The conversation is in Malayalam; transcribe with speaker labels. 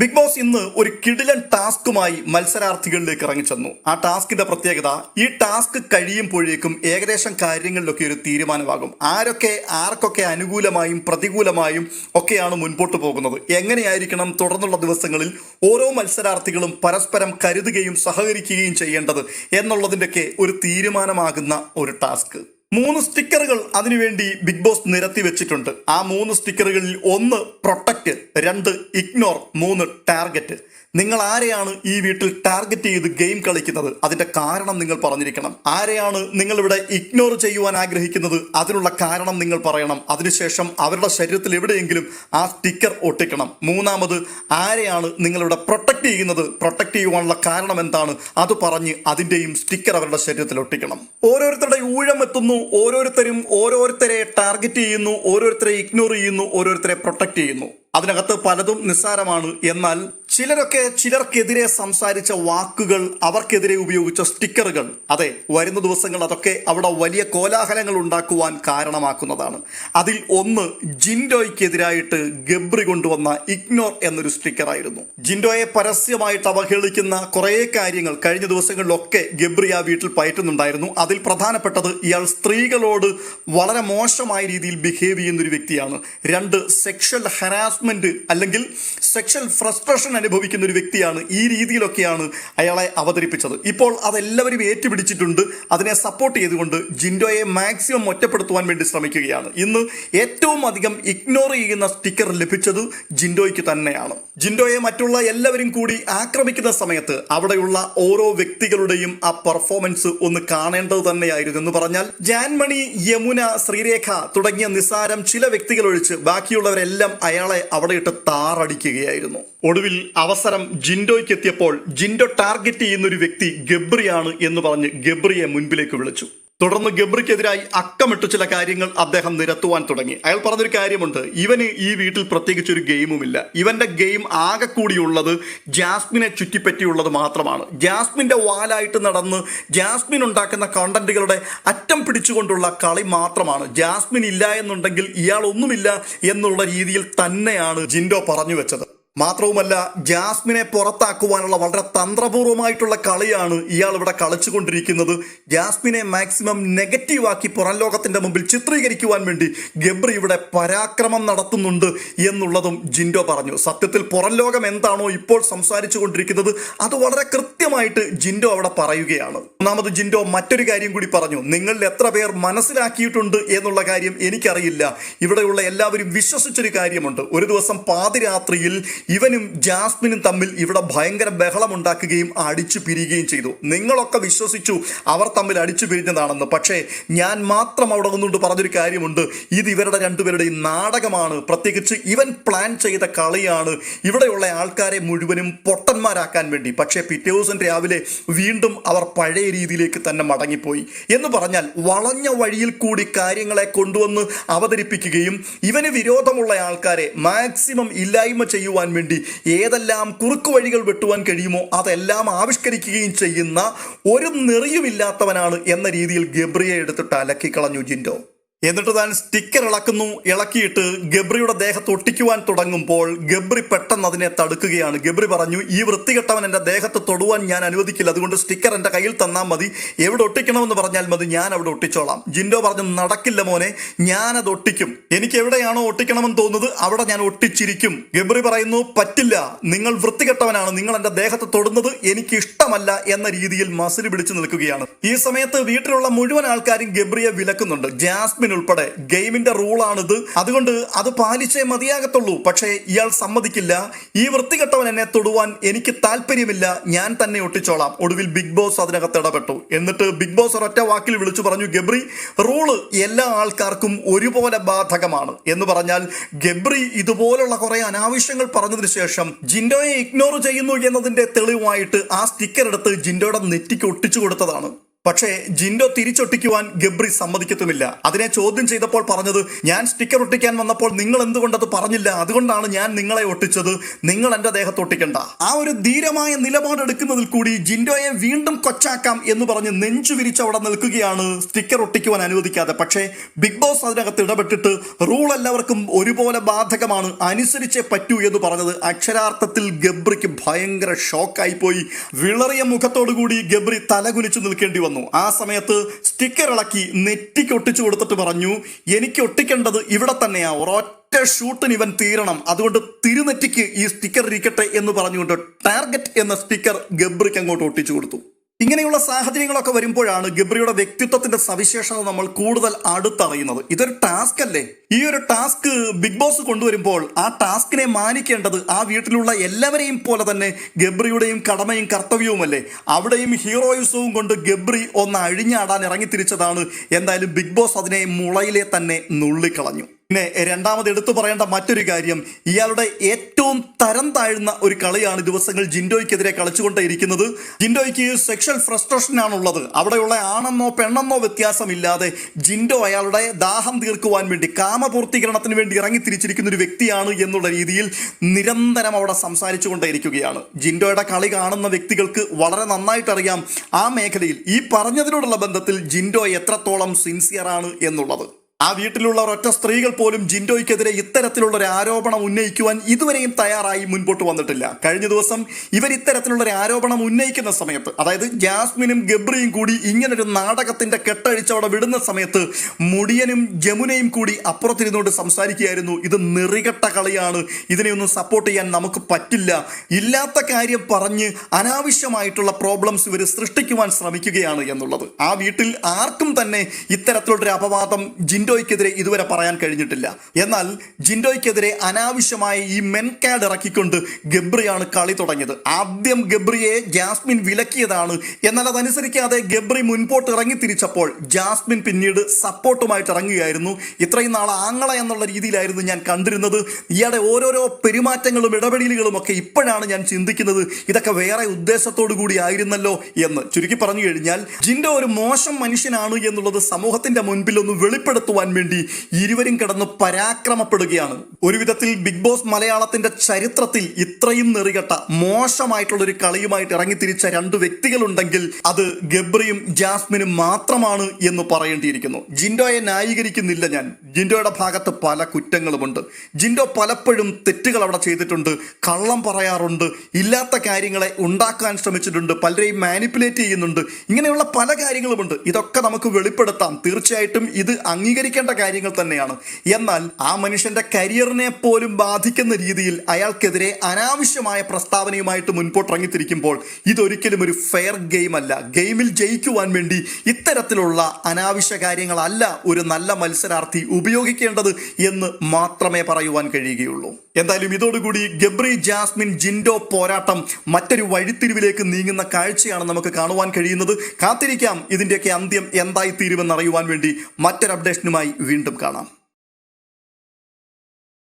Speaker 1: ബിഗ് ബോസ് ഇന്ന് ഒരു കിടിലൻ ടാസ്കുമായി മത്സരാർത്ഥികളിലേക്ക് ഇറങ്ങിച്ചെന്നു. ആ ടാസ്കിന്റെ പ്രത്യേകത ഈ ടാസ്ക് കഴിയുമ്പോഴേക്കും ഏകദേശം കാര്യങ്ങളിലൊക്കെ ഒരു തീരുമാനമാകും. ആരൊക്കെ ആർക്കൊക്കെ അനുകൂലമായും പ്രതികൂലമായും ഒക്കെയാണ് മുൻപോട്ട് പോകുന്നത്. എങ്ങനെയായിരിക്കണം തുടർന്നുള്ള ദിവസങ്ങളിൽ ഓരോ മത്സരാർത്ഥികളും പരസ്പരം കരുതുകയും സഹകരിക്കുകയും ചെയ്യേണ്ടത് എന്നുള്ളതിന്റെയൊക്കെ ഒരു തീരുമാനമാകുന്ന ഒരു ടാസ്ക്. മൂന്ന് സ്റ്റിക്കറുകൾ അതിനുവേണ്ടി ബിഗ് ബോസ് നിരത്തി വെച്ചിട്ടുണ്ട്. ആ മൂന്ന് സ്റ്റിക്കറുകളിൽ ഒന്ന് പ്രൊട്ടക്റ്റ് രണ്ട് ഇഗ്നോർ മൂന്ന് ടാർഗറ്റ് നിങ്ങൾ ആരെയാണ് ഈ വീട്ടിൽ ടാർഗറ്റ് ചെയ്ത് ഗെയിം കളിക്കുന്നത്? അതിന്റെ കാരണം നിങ്ങൾ പറഞ്ഞിരിക്കണം. ആരെയാണ് നിങ്ങൾ ഇവിടെ ഇഗ്നോർ ചെയ്യുവാൻ ആഗ്രഹിക്കുന്നത്? അതിനുള്ള കാരണം നിങ്ങൾ പറയണം. അതിനുശേഷം അവരുടെ ശരീരത്തിൽ എവിടെയെങ്കിലും ആ സ്റ്റിക്കർ ഒട്ടിക്കണം. മൂന്നാമത് ആരെയാണ് നിങ്ങളിവിടെ പ്രൊട്ടക്ട് ചെയ്യുന്നത്? പ്രൊട്ടക്ട് ചെയ്യുവാനുള്ള കാരണം എന്താണ്? അത് പറഞ്ഞ് അതിന്റെയും സ്റ്റിക്കർ അവരുടെ ശരീരത്തിൽ ഒട്ടിക്കണം. ഓരോരുത്തരുടെ ഊഴം എത്തുന്നു. ഓരോരുത്തരും ഓരോരുത്തരെ ടാർഗറ്റ് ചെയ്യുന്നു ഓരോരുത്തരെ ഇഗ്നോർ ചെയ്യുന്നു ഓരോരുത്തരെ പ്രൊട്ടക്ട് ചെയ്യുന്നു. അതിനകത്ത് പലതും നിസ്സാരമാണ്. എന്നാൽ ചിലരൊക്കെ ചിലർക്കെതിരെ സംസാരിച്ച വാക്കുകൾ അവർക്കെതിരെ ഉപയോഗിച്ച സ്റ്റിക്കറുകൾ അതെ വരുന്ന ദിവസങ്ങൾ അതൊക്കെ അവിടെ വലിയ കോലാഹലങ്ങൾ ഉണ്ടാക്കുവാൻ കാരണമാക്കുന്നതാണ്. അതിൽ ഒന്ന് ജിൻഡോയ്ക്കെതിരായിട്ട് ഗബ്രി കൊണ്ടുവന്ന ഇഗ്നോർ എന്നൊരു സ്റ്റിക്കറായിരുന്നു. ജിൻഡോയെ പരസ്യമായിട്ട് അവഹേളിക്കുന്ന കുറേ കാര്യങ്ങൾ കഴിഞ്ഞ ദിവസങ്ങളിലൊക്കെ ഗബ്രി ആ വീട്ടിൽ പയറ്റുന്നുണ്ടായിരുന്നു. അതിൽ പ്രധാനപ്പെട്ടത് ഇയാൾ സ്ത്രീകളോട് വളരെ മോശമായ രീതിയിൽ ബിഹേവ് ചെയ്യുന്ന ഒരു വ്യക്തിയാണ്. രണ്ട് സെക്ഷൽ ഹരാസ്മെന്റ് അല്ലെങ്കിൽ സെക്ഷൽ ഫ്രസ്ട്രേഷൻ അനുഭവിക്കുന്ന ഒരു വ്യക്തിയാണ് ഈ രീതിയിലൊക്കെയാണ് അയാളെ അവതരിപ്പിച്ചത്. ഇപ്പോൾ അതെല്ലാവരും ഏറ്റുപിടിച്ചിട്ടുണ്ട്. അതിനെ സപ്പോർട്ട് ചെയ്തുകൊണ്ട് ജിൻഡോയെ മാക്സിമം ഒറ്റപ്പെടുത്തുവാൻ വേണ്ടി ശ്രമിക്കുകയാണ്. ഇന്ന് ഏറ്റവും അധികം ഇഗ്നോർ ചെയ്യുന്ന സ്റ്റിക്കർ ലഭിച്ചത് ജിൻഡോയ്ക്ക് തന്നെയാണ്. ജിൻഡോയെ മറ്റുള്ള എല്ലാവരും കൂടി ആക്രമിക്കുന്ന സമയത്ത് അവിടെയുള്ള ഓരോ വ്യക്തികളുടെയും ആ പെർഫോമൻസ് ഒന്ന് കാണേണ്ടത് തന്നെയായിരുന്നു എന്ന് പറഞ്ഞാൽ ജാൻമണി യമുന ശ്രീരേഖ തുടങ്ങിയ നിസാരം ചില വ്യക്തികൾ ഒഴിച്ച് ബാക്കിയുള്ളവരെല്ലാം അയാളെ അവിടെ ഇട്ട് താറടിക്കുകയായിരുന്നു. ഒടുവിൽ അവസരം ജിൻഡോയ്ക്ക് എത്തിയപ്പോൾ ജിൻഡോ ടാർഗറ്റ് ചെയ്യുന്ന ഒരു വ്യക്തി ഗബ്രിയാണ് എന്ന് പറഞ്ഞ് ഗബ്രിയെ മുൻപിലേക്ക് വിളിച്ചു. തുടർന്ന് ഗബ്രിക്കെതിരായി അക്കമിട്ടു ചില കാര്യങ്ങൾ അദ്ദേഹം നിരത്തുവാൻ തുടങ്ങി. അയാൾ പറഞ്ഞൊരു കാര്യമുണ്ട്. ഇവന് ഈ വീട്ടിൽ പ്രത്യേകിച്ച് ഒരു ഗെയിമുമില്ല. ഇവന്റെ ഗെയിം ആകെ കൂടിയുള്ളത് ജാസ്മിനെ ചുറ്റിപ്പറ്റിയുള്ളത് മാത്രമാണ്. ജാസ്മിന്റെ വാലായിട്ട് നടന്ന് ജാസ്മിൻ ഉണ്ടാക്കുന്ന കണ്ടന്റുകളുടെ അറ്റം പിടിച്ചുകൊണ്ടുള്ള കളി മാത്രമാണ്. ജാസ്മിൻ ഇല്ല എന്നുണ്ടെങ്കിൽ ഇയാൾ ഒന്നുമില്ല എന്നുള്ള രീതിയിൽ തന്നെയാണ് ജിൻഡോ പറഞ്ഞു വെച്ചത്. മാത്രവുമല്ല ജാസ്മിനെ പുറത്താക്കുവാനുള്ള വളരെ തന്ത്രപൂർവമായിട്ടുള്ള കളിയാണ് ഇയാൾ ഇവിടെ കളിച്ചുകൊണ്ടിരിക്കുന്നത്. ജാസ്മിനെ മാക്സിമം നെഗറ്റീവ് ആക്കി പുറം ലോകത്തിന്റെ മുമ്പിൽ ചിത്രീകരിക്കുവാൻ വേണ്ടി ഗബ്രി ഇവിടെ പരാക്രമം നടത്തുന്നുണ്ട് എന്നുള്ളതും ജിൻഡോ പറഞ്ഞു. സത്യത്തിൽ പുറം ലോകം എന്താണോ ഇപ്പോൾ സംസാരിച്ചു കൊണ്ടിരിക്കുന്നത് അത് വളരെ കൃത്യമായിട്ട് ജിൻഡോ അവിടെ പറയുകയാണ്. ഒന്നാമത് ജിൻഡോ മറ്റൊരു കാര്യം കൂടി പറഞ്ഞു. നിങ്ങളിൽ എത്ര പേർ മനസ്സിലാക്കിയിട്ടുണ്ട് എന്നുള്ള കാര്യം എനിക്കറിയില്ല. ഇവിടെയുള്ള എല്ലാവരും വിശ്വസിച്ചൊരു കാര്യമുണ്ട്. ഒരു ദിവസം പാതിരാത്രിയിൽ ഇവനും ജാസ്മിനും തമ്മിൽ ഇവിടെ ഭയങ്കര ബഹളമുണ്ടാക്കുകയും അടിച്ചു പിരിയുകയും ചെയ്തു. നിങ്ങളൊക്കെ വിശ്വസിച്ചു അവർ തമ്മിൽ അടിച്ചു പിരിഞ്ഞതാണെന്ന്. പക്ഷേ ഞാൻ മാത്രം അവിടെ നിന്നുകൊണ്ട് പറഞ്ഞൊരു കാര്യമുണ്ട്. ഇത് ഇവരുടെ രണ്ടുപേരുടെയും നാടകമാണ്. പ്രത്യേകിച്ച് ഇവൻ പ്ലാൻ ചെയ്ത കളിയാണ് ഇവിടെയുള്ള ആൾക്കാരെ മുഴുവനും പൊട്ടന്മാരാക്കാൻ വേണ്ടി. പക്ഷേ പിറ്റേ ദിവസം രാവിലെ വീണ്ടും അവർ പഴയ രീതിയിലേക്ക് തന്നെ മടങ്ങിപ്പോയി എന്ന് പറഞ്ഞാൽ വളഞ്ഞ വഴിയിൽ കൂടി കാര്യങ്ങളെ കൊണ്ടുവന്ന് അവതരിപ്പിക്കുകയും ഇവന് വിരോധമുള്ള ആൾക്കാരെ മാക്സിമം ഇല്ലായ്മ ചെയ്യുവാൻ വേണ്ടി ഏതെല്ലാം കുറുക്കു വഴികൾ വെട്ടുവാൻ കഴിയുമോ അതെല്ലാം ആവിഷ്കരിക്കുകയും ചെയ്യുന്ന ഒരു നെറിയുമില്ലാത്തവനാണ് എന്ന രീതിയിൽ ഗബ്രിയെ എടുത്തിട്ട് അലക്കിക്കളഞ്ഞു ജിൻഡോ. എന്നിട്ട് താൻ സ്റ്റിക്കർ ഇളക്കുന്നു ഇളക്കിയിട്ട് ഗബ്രിയുടെ ദേഹത്ത് ഒട്ടിക്കുവാൻ തുടങ്ങുമ്പോൾ ഗബ്രി പെട്ടെന്ന് അതിനെ തടുക്കുകയാണ്. ഗബ്രി പറഞ്ഞു ഈ വൃത്തികെട്ടവൻ എന്റെ ദേഹത്ത് തൊടുവാൻ ഞാൻ അനുവദിക്കില്ല. അതുകൊണ്ട് സ്റ്റിക്കർ എന്റെ കയ്യിൽ തന്നാൽ മതി. എവിടെ ഒട്ടിക്കണമെന്ന് പറഞ്ഞാൽ മതി ഞാൻ അവിടെ ഒട്ടിച്ചോളാം. ജിൻഡോ പറഞ്ഞു നടക്കില്ല മോനെ ഞാനത് ഒട്ടിക്കും. എനിക്ക് എവിടെയാണോ ഒട്ടിക്കണമെന്ന് തോന്നുന്നത് അവിടെ ഞാൻ ഒട്ടിച്ചിരിക്കും. ഗബ്രി പറയുന്നു പറ്റില്ല. നിങ്ങൾ വൃത്തികെട്ടവനാണ്. നിങ്ങൾ എന്റെ ദേഹത്ത് തൊടുന്നത് എനിക്ക് ഇഷ്ടമല്ല എന്ന രീതിയിൽ മസിൽ പിടിച്ചു നിൽക്കുകയാണ്. ഈ സമയത്ത് വീട്ടിലുള്ള മുഴുവൻ ആൾക്കാരും ഗബ്രിയെ വിലക്കുന്നുണ്ട്. ജാസ്മിൻ ഉൾപ്പെടെ ഗെയിമിന്റെ റൂളാണിത്. അതുകൊണ്ട് അത് പാലിച്ചേ മതിയാകത്തുള്ളൂ. പക്ഷേ ഇയാൾ സമ്മതിക്കില്ല. ഈ വൃത്തികെട്ടവൻ എന്നെ തൊടുവാൻ എനിക്ക് താല്പര്യമില്ല. ഞാൻ തന്നെ ഒട്ടിച്ചോളാം. ഒടുവിൽ ബിഗ് ബോസ് അതിനകത്ത് ഇടപെട്ടു. എന്നിട്ട് ബിഗ് ബോസ് ഒരൊറ്റ വാക്കിൽ വിളിച്ചു പറഞ്ഞു ഗബ്രി റൂൾ എല്ലാ ആൾക്കാർക്കും ഒരുപോലെ ബാധകമാണ്. എന്ന് പറഞ്ഞാൽ ഗബ്രി ഇതുപോലുള്ള കുറെ അനാവശ്യങ്ങൾ പറഞ്ഞതിന് ശേഷം ജിൻഡോയെ ഇഗ്നോർ ചെയ്യുന്നു എന്നതിന്റെ തെളിവായിട്ട് ആ സ്റ്റിക്കർ എടുത്ത് ജിൻഡോയുടെ നെറ്റിക്ക് ഒട്ടിച്ചു കൊടുത്തതാണ്. പക്ഷേ ജിൻഡോ തിരിച്ചൊട്ടിക്കുവാൻ ഗബ്രി സമ്മതിക്കത്തുമില്ല. അതിനെ ചോദ്യം ചെയ്തപ്പോൾ പറഞ്ഞത് ഞാൻ സ്റ്റിക്കർ ഒട്ടിക്കാൻ വന്നപ്പോൾ നിങ്ങൾ എന്തുകൊണ്ടത് പറഞ്ഞില്ല? അതുകൊണ്ടാണ് ഞാൻ നിങ്ങളെ ഒട്ടിച്ചത്. നിങ്ങൾ എന്റെ ദേഹത്ത് ഒട്ടിക്കണ്ട. ആ ഒരു ധീരമായ നിലപാടെടുക്കുന്നതിൽ കൂടി ജിൻഡോയെ വീണ്ടും കൊച്ചാക്കാം എന്ന് പറഞ്ഞ് നെഞ്ചു വിരിച്ച് അവിടെ നിൽക്കുകയാണ് സ്റ്റിക്കർ ഒട്ടിക്കുവാൻ അനുവദിക്കാതെ. പക്ഷേ ബിഗ് ബോസ് അതിനകത്ത് ഇടപെട്ടിട്ട് റൂൾ എല്ലാവർക്കും ഒരുപോലെ ബാധകമാണ്. അനുസരിച്ചേ പറ്റൂ എന്ന് പറഞ്ഞത് അക്ഷരാർത്ഥത്തിൽ ഗബ്രിക്ക് ഭയങ്കര ഷോക്കായി പോയി. വിളറിയ മുഖത്തോടുകൂടി ഗബ്രി തലകുലിച്ചു നിൽക്കേണ്ടി വന്നു. ആ സമയത്ത് സ്റ്റിക്കർ ഇളക്കി നെറ്റിക്ക് ഒട്ടിച്ചു കൊടുത്തിട്ട് പറഞ്ഞു എനിക്ക് ഒട്ടിക്കേണ്ടത് ഇവിടെ തന്നെയാ. ഒരൊറ്റ ഷൂട്ടിന് ഇവൻ തീരണം. അതുകൊണ്ട് തിരുനെറ്റിക്ക് ഈ സ്റ്റിക്കർ ഇരിക്കട്ടെ എന്ന് പറഞ്ഞുകൊണ്ട് ടാർഗറ്റ് എന്ന സ്റ്റിക്കർ ഗബ്രിക്ക് അങ്ങോട്ട് ഒട്ടിച്ചു കൊടുത്തു. ഇങ്ങനെയുള്ള സാഹചര്യങ്ങളൊക്കെ വരുമ്പോഴാണ് ഗബ്രിയുടെ വ്യക്തിത്വത്തിന്റെ സവിശേഷത നമ്മൾ കൂടുതൽ അടുത്തറിയുന്നത്. ഇതൊരു ടാസ്ക് അല്ലേ? ഈ ഒരു ടാസ്ക് ബിഗ് ബോസ് കൊണ്ടുവരുമ്പോൾ ആ ടാസ്കിനെ മാനിക്കേണ്ടത് ആ വീട്ടിലുള്ള എല്ലാവരെയും പോലെ തന്നെ ഗബ്രിയുടെയും കടമയും കർത്തവ്യവുമല്ലേ? അവിടെയും ഹീറോയിസവും കൊണ്ട് ഗബ്രി ഒന്ന് അഴിഞ്ഞാടാൻ ഇറങ്ങി തിരിച്ചതാണ് എന്തായാലും ബിഗ് ബോസ് അതിനെ മുളയിലെ തന്നെ നുള്ളിക്കളഞ്ഞു. പിന്നെ രണ്ടാമത് എടുത്തു പറയേണ്ട മറ്റൊരു കാര്യം ഇയാളുടെ ഏറ്റവും തരം താഴ്ന്ന ഒരു കളിയാണ് ദിവസങ്ങൾ ജിൻഡോയ്ക്കെതിരെ കളിച്ചുകൊണ്ടേയിരിക്കുന്നത്. ജിൻഡോയ്ക്ക് സെക്ഷൽ ഫ്രസ്ട്രേഷൻ ആണുള്ളത്. അവിടെയുള്ള ആണെന്നോ പെണ്ണെന്നോ വ്യത്യാസമില്ലാതെ ജിൻഡോ അയാളുടെ ദാഹം തീർക്കുവാൻ വേണ്ടി കാമപൂർത്തീകരണത്തിന് വേണ്ടി ഇറങ്ങി തിരിച്ചിരിക്കുന്ന ഒരു വ്യക്തിയാണ് എന്നുള്ള രീതിയിൽ നിരന്തരം അവിടെ സംസാരിച്ചു കൊണ്ടേയിരിക്കുകയാണ് ജിൻഡോയുടെ കളി കാണുന്ന വ്യക്തികൾക്ക് വളരെ നന്നായിട്ട് അറിയാം ആ മേഖലയിൽ ഈ പറഞ്ഞതിനോടുള്ള ബന്ധത്തിൽ ജിൻഡോ എത്രത്തോളം സിൻസിയറാണ് എന്നുള്ളത്. ആ വീട്ടിലുള്ള ഒരൊറ്റ സ്ത്രീകൾ പോലും ജിൻഡോയ്ക്കെതിരെ ഇത്തരത്തിലുള്ള ഒരു ആരോപണം ഉന്നയിക്കുവാൻ ഇതുവരെയും തയ്യാറായി മുൻപോട്ട് വന്നിട്ടില്ല. കഴിഞ്ഞ ദിവസം ഇവർ ഇത്തരത്തിലുള്ള ഒരു ആരോപണം ഉന്നയിക്കുന്ന സമയത്ത് അതായത് ജാസ്മിനും ഗബ്രിയും കൂടി ഇങ്ങനൊരു നാടകത്തിന്റെ കെട്ടഴിച്ച് അവിടെ വിടുന്ന സമയത്ത് മുടിയനും ജമുനയും കൂടി അപ്പുറത്തിരുന്നുകൊണ്ട് സംസാരിക്കുകയായിരുന്നു. ഇത് നെറികെട്ട കളിയാണ്. ഇതിനെയൊന്നും സപ്പോർട്ട് ചെയ്യാൻ നമുക്ക് പറ്റില്ല. ഇല്ലാത്ത കാര്യം പറഞ്ഞ് അനാവശ്യമായിട്ടുള്ള പ്രോബ്ലംസ് ഇവർ സൃഷ്ടിക്കുവാൻ ശ്രമിക്കുകയാണ് എന്നുള്ളത്. ആ വീട്ടിൽ ആർക്കും തന്നെ ഇത്തരത്തിലുള്ളൊരു അപവാദം ജിൻഡോയ്ക്കെതിരെ ഇതുവരെ പറയാൻ കഴിഞ്ഞിട്ടില്ല. എന്നാൽ ജിൻഡോയ്ക്കെതിരെ അനാവശ്യമായ ഈ മെൻ കാഡ് ഇറക്കിക്കൊണ്ട് ഗബ്രിയാണ് കളി തുടങ്ങിയത്. ആദ്യം ഗബ്രിയെ ജാസ്മിൻ വിലക്കിയതാണ്. എന്നാൽ അതനുസരിക്കാതെ ഗബ്രി മുൻപോട്ട് ഇറങ്ങി തിരിച്ചപ്പോൾ ജാസ്മിൻ പിന്നീട് സപ്പോർട്ടുമായിട്ട് ഇറങ്ങുകയായിരുന്നു. ഇത്രയും നാൾ ആങ്ങള എന്നുള്ള രീതിയിലായിരുന്നു ഞാൻ കണ്ടിരുന്നത്. ഇയാളുടെ ഓരോരോ പെരുമാറ്റങ്ങളും ഇടപെടലുകളും ഒക്കെ ഇപ്പോഴാണ് ഞാൻ ചിന്തിക്കുന്നത്. ഇതൊക്കെ വേറെ ഉദ്ദേശത്തോടു കൂടി ആയിരുന്നല്ലോ എന്ന്. ചുരുക്കി പറഞ്ഞു കഴിഞ്ഞാൽ ജിൻഡോ ഒരു മോശം മനുഷ്യനാണ് എന്നുള്ളത് സമൂഹത്തിന്റെ മുൻപിൽ ഒന്ന് വെളിപ്പെടുത്തുവാൻ വേണ്ടി ഇരുവരും കിടന്ന് പരാക്രമപ്പെടുകയാണ്. ഒരു വിധത്തിൽ ബിഗ് ബോസ് മലയാളത്തിന്റെ ചരിത്രത്തിൽ ഇത്രയും നെറികെട്ട മോശമായിട്ടുള്ള ഒരു കളിയുമായിട്ട് ഇറങ്ങി തിരിച്ച രണ്ട് വ്യക്തികളുണ്ടെങ്കിൽ അത് ഗബ്രിയും ജാസ്മിനും മാത്രമാണ് എന്ന് പറയേണ്ടിയിരിക്കുന്നു. ജിൻഡോയെ ന്യായീകരിക്കുന്നില്ല ഞാൻ. ജിൻഡോയുടെ ഭാഗത്ത് പല കുറ്റങ്ങളുമുണ്ട്. ജിൻഡോ പലപ്പോഴും തെറ്റുകൾ അവിടെ ചെയ്തിട്ടുണ്ട് കള്ളം പറയാറുണ്ട് ഇല്ലാത്ത കാര്യങ്ങളെ ഉണ്ടാക്കാൻ ശ്രമിച്ചിട്ടുണ്ട് പലരെയും മാനിപ്പുലേറ്റ് ചെയ്യുന്നുണ്ട്. ഇങ്ങനെയുള്ള പല കാര്യങ്ങളുമുണ്ട്. ഇതൊക്കെ നമുക്ക് വെളിപ്പെടുത്താം. തീർച്ചയായിട്ടും ഇത് അംഗീകരിക്കേണ്ട കാര്യങ്ങൾ തന്നെയാണ്. എന്നാൽ ആ മനുഷ്യന്റെ കരിയറിനെ പോലും ബാധിക്കുന്ന രീതിയിൽ അയാൾക്കെതിരെ അനാവശ്യമായ പ്രസ്താവനയുമായിട്ട് മുൻപോട്ട് ഇറങ്ങിത്തിരിക്കുമ്പോൾ ഇതൊരിക്കലും ഒരു ഫെയർ ഗെയിം അല്ല. ഗെയിമിൽ ജയിക്കുവാൻ വേണ്ടി ഇത്തരത്തിലുള്ള അനാവശ്യ കാര്യങ്ങളല്ല ഒരു നല്ല മത്സരാർത്ഥി ഉപയോഗിക്കേണ്ടത് എന്ന് മാത്രമേ പറയുവാൻ കഴിയുകയുള്ളൂ. എന്തായാലും ഇതോടുകൂടി ഗബ്രി ജാസ്മിൻ ജിൻഡോ പോരാട്ടം മറ്റൊരു വഴിത്തിരിവിലേക്ക് നീങ്ങുന്ന കാഴ്ചയാണ് നമുക്ക് കാണുവാൻ കഴിയുന്നത്. കാത്തിരിക്കാം ഇതിന്റെയൊക്കെ അന്ത്യം എന്തായി തീരുമെന്ന് അറിയുവാൻ വേണ്ടി മറ്റൊരു അപ്ഡേഷനുമായി വീണ്ടും കാണാം